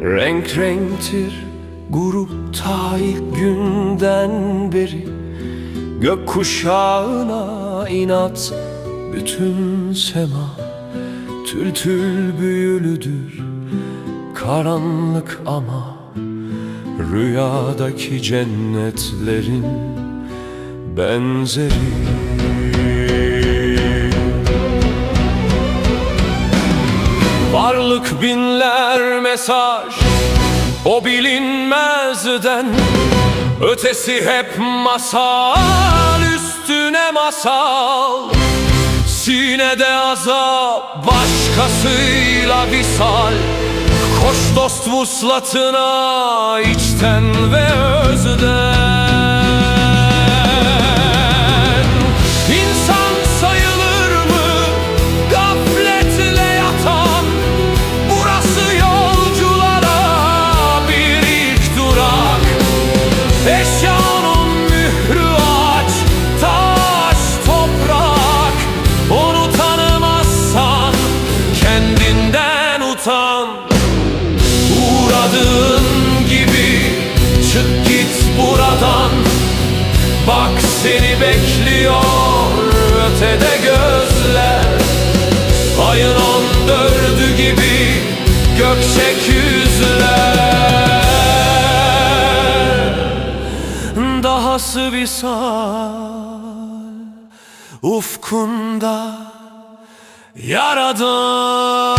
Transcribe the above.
Renk renktir grup ta günden beri. Gökkuşağına inat bütün sema. Tül tül büyülüdür karanlık ama. Rüyadaki cennetlerin benzeri Varlık binler mesaj O bilinmezden Ötesi hep masal Üstüne masal. Sinede azap Başkasıyla visal. Koş dost vuslatına içten ve özden Uğradığın gibi çık git buradan. Bak seni bekliyor ötede gözler. Ayın on dördü gibi gökçek yüzler. Dahası visal ufkunda yaradan